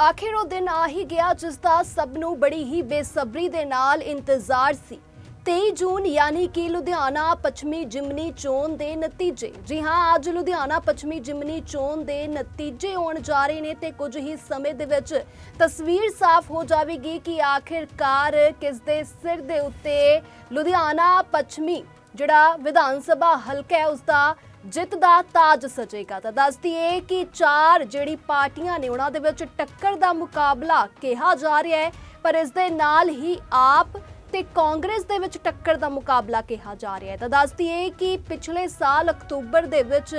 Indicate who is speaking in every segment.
Speaker 1: ਆਖਿਰ ਉਹ ਦਿਨ ਆ ਹੀ ਗਿਆ ਜਿਸ ਦਾ ਸਭ ਨੂੰ ਬੜੀ ਹੀ ਬੇਸਬਰੀ ਦੇ ਨਾਲ ਇੰਤਜ਼ਾਰ ਸੀ। 23 ਜੂਨ ਯਾਨੀ ਕਿ ਲੁਧਿਆਣਾ ਪੱਛਮੀ ਜਿਮਨੀ ਚੋਣ ਦੇ ਨਤੀਜੇ। ਜੀ ਹਾਂ, ਅੱਜ ਲੁਧਿਆਣਾ ਪੱਛਮੀ ਜਿਮਨੀ ਚੋਣ ਦੇ ਨਤੀਜੇ ਆਉਣ ਜਾ ਰਹੇ ਨੇ ਤੇ ਕੁਝ ਹੀ ਸਮੇਂ ਦੇ ਵਿੱਚ ਤਸਵੀਰ ਸਾਫ਼ ਹੋ ਜਾਵੇਗੀ ਕਿ ਆਖਿਰਕਾਰ ਕਿਸ ਦੇ ਸਿਰ ਦੇ ਉੱਤੇ ਲੁਧਿਆਣਾ ਪੱਛਮੀ ਜਿਹੜਾ ਵਿਧਾਨ ਸਭਾ ਹਲਕਾ ਹੈ, ਉਸ ਦਾ ਜਿੱਤ ਦਾ ਤਾਜ ਸਜੇਗਾ। ਤਾਂ ਦੱਸਦੀ ਏ ਕਿ ਚਾਰ ਜਿਹੜੀ ਪਾਰਟੀਆਂ ਨੇ ਉਹਨਾਂ ਦੇ ਵਿੱਚ ਟੱਕਰ ਦਾ ਮੁਕਾਬਲਾ ਕਿਹਾ ਜਾ ਰਿਹਾ ਹੈ, ਪਰ ਇਸ ਦੇ ਨਾਲ ਹੀ ਆਪ ਤੇ ਕਾਂਗਰਸ ਦੇ ਵਿੱਚ ਟੱਕਰ ਦਾ ਮੁਕਾਬਲਾ ਕਿਹਾ ਜਾ ਰਿਹਾ ਹੈ। ਤਾਂ ਦੱਸਦੀ ਏ ਕਿ ਪਿਛਲੇ ਸਾਲ ਅਕਤੂਬਰ ਦੇ ਵਿੱਚ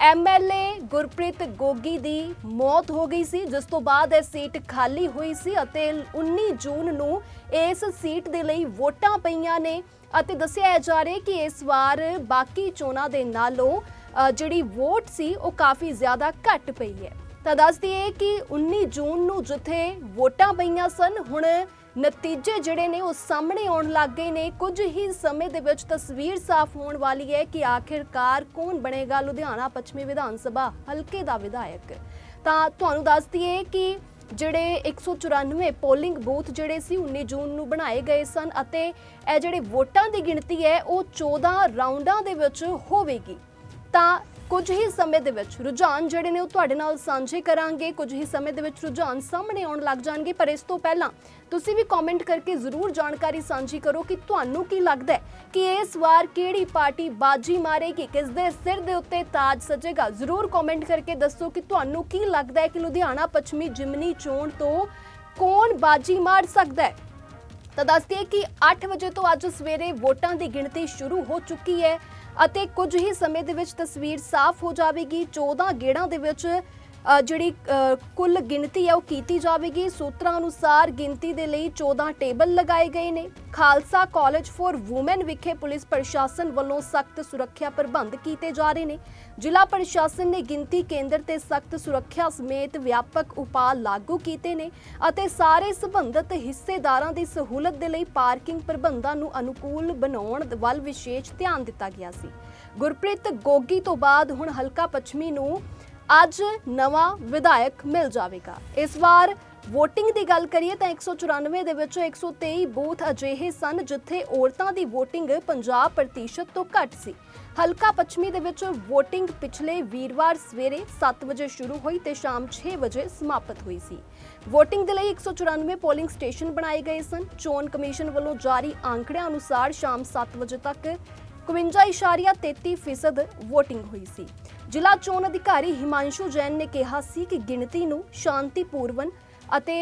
Speaker 1: ਐਮਐਲਏ ਗੁਰਪ੍ਰੀਤ ਗੋਗੀ ਦੀ ਮੌਤ ਹੋ ਗਈ ਸੀ, ਜਿਸ ਤੋਂ ਬਾਅਦ ਇਹ ਸੀਟ ਖਾਲੀ ਹੋਈ ਸੀ ਅਤੇ 19 ਜੂਨ ਨੂੰ ਇਸ ਸੀਟ ਦੇ ਲਈ ਵੋਟਾਂ ਪਈਆਂ ਨੇ ਅਤੇ ਦੱਸਿਆ ਜਾ ਰਿਹਾ ਕਿ ਇਸ ਵਾਰ ਬਾਕੀ ਚੋਣਾਂ ਦੇ ਨਾਲੋਂ ਜਿਹੜੀ ਵੋਟ ਸੀ ਉਹ ਕਾਫੀ ਜ਼ਿਆਦਾ ਘੱਟ ਪਈ ਹੈ। ਤਾਂ ਦੱਸ ਦਈਏ ਕਿ 19 ਜੂਨ ਨੂੰ ਜਿੱਥੇ ਵੋਟਾਂ ਪਈਆਂ ਸਨ, ਹੁਣ ਨਤੀਜੇ ਜਿਹੜੇ ਨੇ ਉਹ ਸਾਹਮਣੇ ਆਉਣ ਲੱਗ ਗਏ ਨੇ। ਕੁਝ ਹੀ ਸਮੇਂ ਦੇ ਵਿੱਚ ਤਸਵੀਰ ਸਾਫ਼ ਹੋਣ ਵਾਲੀ ਹੈ ਕਿ ਆਖਿਰਕਾਰ ਕੌਣ ਬਣੇਗਾ ਲੁਧਿਆਣਾ ਪੱਛਮੀ ਵਿਧਾਨ ਸਭਾ, ਹਲਕੇ ਦਾ ਵਿਧਾਇਕ। ਤਾਂ ਤੁਹਾਨੂੰ ਦੱਸ ਦਈਏ ਕਿ ਜਿਹੜੇ 194 ਪੋਲਿੰਗ ਬੂਥ ਜਿਹੜੇ ਸੀ 19 ਜੂਨ ਨੂੰ ਬਣਾਏ ਗਏ ਸਨ ਅਤੇ ਇਹ ਜਿਹੜੇ ਵੋਟਾਂ ਦੀ ਗਿਣਤੀ ਹੈ, ਉਹ 14 ਰਾਉਂਡਾਂ ਦੇ ਵਿੱਚ ਹੋਵੇਗੀ। ਤਾਂ ਕੁਝ ਹੀ ਸਮੇਂ ਦੇ ਵਿੱਚ ਰੁਝਾਨ ਜਿਹੜੇ ਨੇ ਉਹ ਤੁਹਾਡੇ ਨਾਲ ਸਾਂਝੇ ਕਰਾਂਗੇ। ਕੁਝ ਹੀ ਸਮੇਂ ਦੇ ਵਿੱਚ ਰੁਝਾਨ ਸਾਹਮਣੇ ਆਉਣ ਲੱਗ ਜਾਣਗੇ, ਪਰ ਇਸ ਤੋਂ ਪਹਿਲਾਂ ਤੁਸੀਂ ਵੀ ਕਮੈਂਟ ਕਰਕੇ ਜ਼ਰੂਰ ਜਾਣਕਾਰੀ ਸਾਂਝੀ ਕਰੋ ਕਿ ਤੁਹਾਨੂੰ ਕੀ ਲੱਗਦਾ ਹੈ ਕਿ ਇਸ ਵਾਰ ਕਿਹੜੀ ਪਾਰਟੀ ਬਾਜੀ ਮਾਰੇਗੀ ਕਿਸ ਦੇ ਸਿਰ ਦੇ ਉੱਤੇ ਤਾਜ ਸਜੇਗਾ। ਜ਼ਰੂਰ ਕਮੈਂਟ ਕਰਕੇ ਦੱਸੋ ਕਿ ਤੁਹਾਨੂੰ ਕੀ ਲੱਗਦਾ ਹੈ ਕਿ ਲੁਧਿਆਣਾ ਪੱਛਮੀ ਜਿਮਨੀ ਚੋਣ ਤੋਂ ਕੌਣ ਬਾਜੀ ਮਾਰ ਸਕਦਾ ਹੈ? ਤਾਂ ਦੱਸਦੀ ਕਿ 8 ਵਜੇ ਤੋਂ ਅੱਜ ਸਵੇਰੇ ਵੋਟਾਂ ਦੀ ਗਿਣਤੀ ਸ਼ੁਰੂ ਹੋ ਚੁੱਕੀ ਹੈ। ਅਤੇ ਕੁਝ ਹੀ ਸਮੇਂ ਦੇ ਵਿੱਚ ਤਸਵੀਰ ਸਾਫ਼ ਹੋ ਜਾਵੇਗੀ। 14 ਗੇੜਾਂ ਦੇ ਵਿੱਚ ਜਿਹੜੀ ਕੁੱਲ ਗਿਣਤੀ ਹੈ, ਉਹ ਕੀਤੀ ਜਾਵੇਗੀ। ਸੂਤਰਾਂ ਅਨੁਸਾਰ ਗਿਣਤੀ ਦੇ ਲਈ 14 ਟੇਬਲ ਲਗਾਏ ਗਏ ਨੇ। ਖਾਲਸਾ ਕਾਲਜ ਫॉर ਔਮਨ ਵਿਖੇ ਪੁਲਿਸ ਪ੍ਰਸ਼ਾਸਨ ਵੱਲੋਂ ਸਖਤ ਸੁਰੱਖਿਆ ਪ੍ਰਬੰਧ ਕੀਤੇ ਜਾ ਰਹੇ ਨੇ। ਜ਼ਿਲ੍ਹਾ ਪ੍ਰਸ਼ਾਸਨ ਨੇ ਗਿਣਤੀ ਕੇਂਦਰ ਤੇ ਸਖਤ ਸੁਰੱਖਿਆ ਸਮੇਤ ਵਿਆਪਕ ਉਪਾਅ ਲਾਗੂ ਕੀਤੇ ਨੇ ਅਤੇ ਸਾਰੇ ਸੰਬੰਧਿਤ ਹਿੱਸੇਦਾਰਾਂ ਦੀ ਸਹੂਲਤ ਦੇ ਲਈ ਪਾਰਕਿੰਗ ਪ੍ਰਬੰਧਾਂ ਨੂੰ ਅਨੁਕੂਲ ਬਣਾਉਣ ਵੱਲ ਵਿਸ਼ੇਸ਼ ਧਿਆਨ ਦਿੱਤਾ ਗਿਆ ਸੀ। ਗੁਰਪ੍ਰੀਤ ਗੋਗੀ ਤੋਂ ਬਾਅਦ ਹੁਣ ਹਲਕਾ ਪੱਛਮੀ ਨੂੰ ਅੱਜ ਨਵਾਂ ਵਿਧਾਇਕ ਮਿਲ ਜਾਵੇਗਾ। ਇਸ ਵਾਰ ਵੋਟਿੰਗ ਦੀ ਗੱਲ ਕਰੀਏ ਤਾਂ 194 ਦੇ ਵਿੱਚੋਂ 123 ਬੂਥ ਅਜਿਹੇ ਸਨ ਜਿੱਥੇ ਔਰਤਾਂ ਦੀ ਵੋਟਿੰਗ 50% ਤੋਂ ਘੱਟ ਸੀ। ਹਲਕਾ ਪੱਛਮੀ ਦੇ ਵਿੱਚ VOTING ਪਿਛਲੇ ਵੀਰਵਾਰ ਸਵੇਰੇ 7 ਵਜੇ ਸ਼ੁਰੂ ਹੋਈ ਤੇ ਸ਼ਾਮ 6 ਵਜੇ ਸਮਾਪਤ ਹੋਈ ਸੀ। VOTING ਦੇ ਲਈ 194 ਪੋਲਿੰਗ ਸਟੇਸ਼ਨ ਬਣਾਏ ਗਏ ਸਨ। ਚੋਣ ਕਮਿਸ਼ਨ ਵੱਲੋਂ ਜਾਰੀ ਆંકੜਿਆਂ ਅਨੁਸਾਰ ਸ਼ਾਮ 7 ਵਜੇ ਤੱਕ 51.33% VOTING ਹੋਈ ਸੀ। ਜ਼ਿਲ੍ਹਾ ਚੋਣ ਅਧਿਕਾਰੀ ਹਿਮਾਂਸ਼ੂ ਜੈਨ ਨੇ ਕਿਹਾ ਸੀ ਕਿ ਗਿਣਤੀ ਨੂੰ ਸ਼ਾਂਤੀਪੂਰਵਨ ਅਤੇ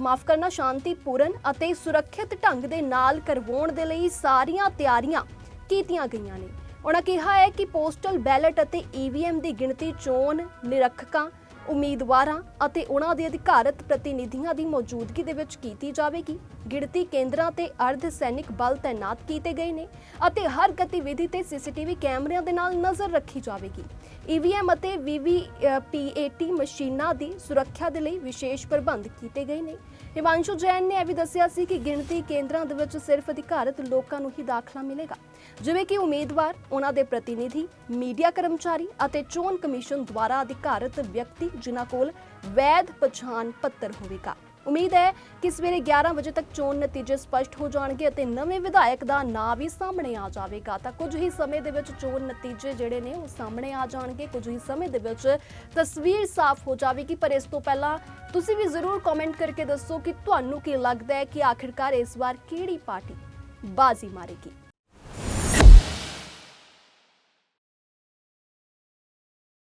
Speaker 1: ਮਾਫ ਕਰਨਾ, ਸ਼ਾਂਤੀਪੂਰਨ ਅਤੇ ਸੁਰੱਖਿਅਤ ਢੰਗ ਦੇ ਨਾਲ ਕਰਵਾਉਣ ਦੇ ਲਈ ਸਾਰੀਆਂ ਤਿਆਰੀਆਂ ਕੀਤੀਆਂ ਗਈਆਂ ਨੇ। ਉਹਨਾਂ ਕਿਹਾ ਹੈ ਕਿ ਪੋਸਟਲ ਬੈਲਟ ਅਤੇ ਈਵੀਐਮ ਦੀ ਗਿਣਤੀ ਚੋਣ ਨਿਰਖਕਾਂ ਉਮੀਦਵਾਰਾਂ ਅਤੇ ਉਹਨਾਂ ਦੇ ਅਧਿਕਾਰਤ ਪ੍ਰਤੀਨਿਧੀਆਂ ਦੀ ਮੌਜੂਦਗੀ ਦੇ ਵਿੱਚ ਕੀਤੀ ਜਾਵੇਗੀ। ਗਿਣਤੀ ਕੇਂਦਰਾਂ ਤੇ ਅਰਧ ਸੈਨਿਕ ਬਲ ਤਾਇਨਾਤ ਕੀਤੇ ਗਏ ਨੇ ਅਤੇ ਹਰ ਗਤੀਵਿਧੀ ਤੇ ਸੀਸੀਟੀਵੀ ਕੈਮਰਿਆਂ ਦੇ ਨਾਲ ਨਜ਼ਰ ਰੱਖੀ ਜਾਵੇਗੀ। ਈਵੀਐਮ ਅਤੇ ਵੀਵੀਪੀਏਟੀ ਮਸ਼ੀਨਾਂ ਦੀ ਸੁਰੱਖਿਆ ਦੇ ਲਈ ਵਿਸ਼ੇਸ਼ ਪ੍ਰਬੰਧ ਕੀਤੇ ਗਏ ਨੇ। ਹਿਮਾਂਸ਼ੂ ਜੈਨ ਨੇ ਇਹ ਵੀ ਦੱਸਿਆ ਸੀ ਕਿ ਗਿਣਤੀ ਕੇਂਦਰਾਂ ਦੇ ਵਿੱਚ ਸਿਰਫ ਅਧਿਕਾਰਤ ਲੋਕਾਂ ਨੂੰ ਹੀ ਦਾਖਲਾ ਮਿਲੇਗਾ। ਜਿਵੇਂ ਕਿ ਉਮੀਦਵਾਰ, ਉਹਨਾਂ ਦੇ ਪ੍ਰਤੀਨਿਧੀ, ਮੀਡੀਆ ਕਰਮਚਾਰੀ ਅਤੇ ਚੋਣ ਕਮਿਸ਼ਨ ਦੁਆਰਾ ਅਧਿਕਾਰਤ ਵਿਅਕਤੀ ਜਿਨ੍ਹਾਂ ਕੋਲ ਵੈਧ ਪਛਾਣ ਪੱਤਰ ਹੋਵੇਗਾ। ਉਮੀਦ ਹੈ ਕਿ ਸਵੇਰੇ 11 ਵਜੇ ਤੱਕ ਚੋਣ ਨਤੀਜੇ ਸਪਸ਼ਟ ਹੋ ਜਾਣਗੇ ਅਤੇ ਨਵੇਂ ਵਿਧਾਇਕ ਦਾ ਨਾਂ ਵੀ ਸਾਹਮਣੇ ਆ ਜਾਵੇਗਾ। ਤਾਂ ਕੁਝ ਹੀ ਸਮੇਂ ਦੇ ਵਿੱਚ ਚੋਣ ਨਤੀਜੇ ਜਿਹੜੇ ਨੇ ਉਹ ਸਾਹਮਣੇ ਆ ਜਾਣਗੇ। ਕੁਝ ਹੀ ਸਮੇਂ ਦੇ ਵਿੱਚ ਤਸਵੀਰ ਸਾਫ਼ ਹੋ ਜਾਵੇਗੀ, ਪਰ ਇਸ ਤੋਂ ਪਹਿਲਾਂ ਤੁਸੀਂ ਵੀ ਜ਼ਰੂਰ ਕਮੈਂਟ ਕਰਕੇ ਦੱਸੋ ਕਿ ਤੁਹਾਨੂੰ ਕੀ ਲੱਗਦਾ ਹੈ ਕਿ ਆਖਿਰਕਾਰ ਇਸ ਵਾਰ ਕਿਹੜੀ ਪਾਰਟੀ ਬਾਜ਼ੀ ਮਾਰੇਗੀ।